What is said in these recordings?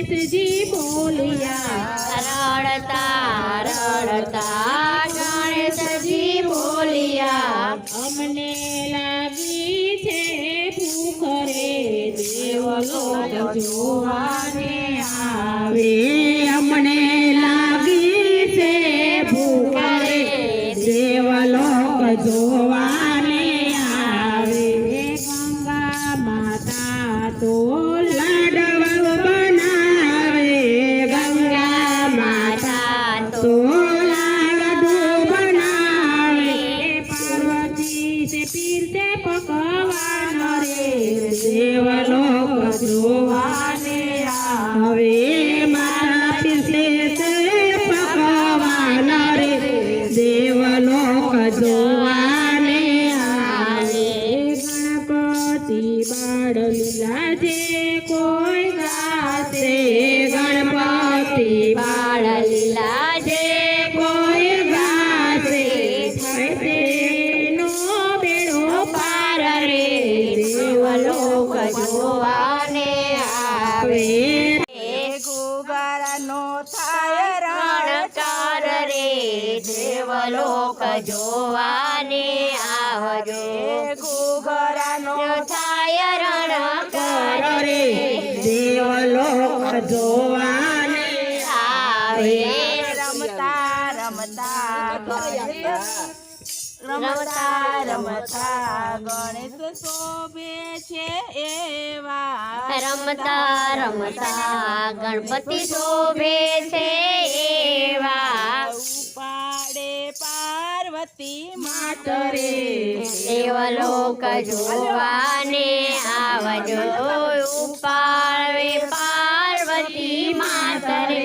ગણેશજી બોલિયા રડતા રડતા ગણેશજી બોલિયા અમને લાગી છે ભૂખ રે દેવલો જોવાને આવે. જોવાને આવે મારા પીરતે છે પકવાન આવે. ગણપતિ બાળ લીલા કોઈ ગાશે. ગણપતિ બાળ લીલા જે કોઈ ગાશે. આવે. ગુગારાનો થાય રણચાર રે દેવલોક જોવાને આવજો. ગુગરાનો થાય રણચાર રે દેવલોક જોવાને આવે. રમતા રમતા. રમતા રમતા ગણેશ શોભે છે એવા રમતા રમતા ગણપતિ શોભે છે એવા. ઉપાડે પાર્વતી માતરે. દેવલોક જોવાને આવજો ઉપાડે પાર્વતી માતરે.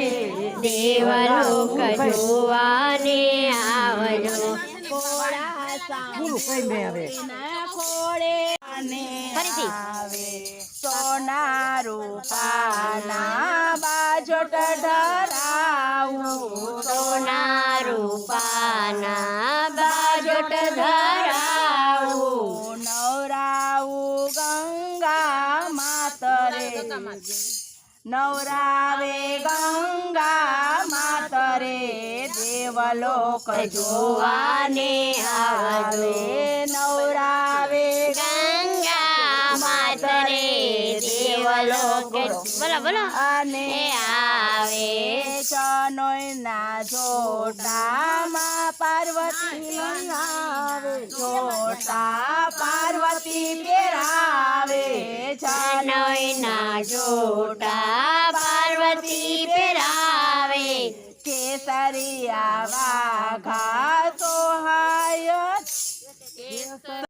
દેવલોક જોવાને ખોડા કઈ મે અને ફરીથી. આવે. સોના રૂપાના બાજોટ ધરાવું. સોના રૂપાના બાજોટ ધરાવું. નવરાવું ગંગા માતરે. નવરાવે ગંગા દેવલોક જોવાને આવે નવરાવે. ગંગા માતરે દેવલોક બોલો બોલો. અને એ આવે. ચનોયના જોટામાં પાર્વતી આવે. જોટા પાર્વતી પહેરાવે ચનોય નયના જોટા કેસરિયા વાઘા સોહાય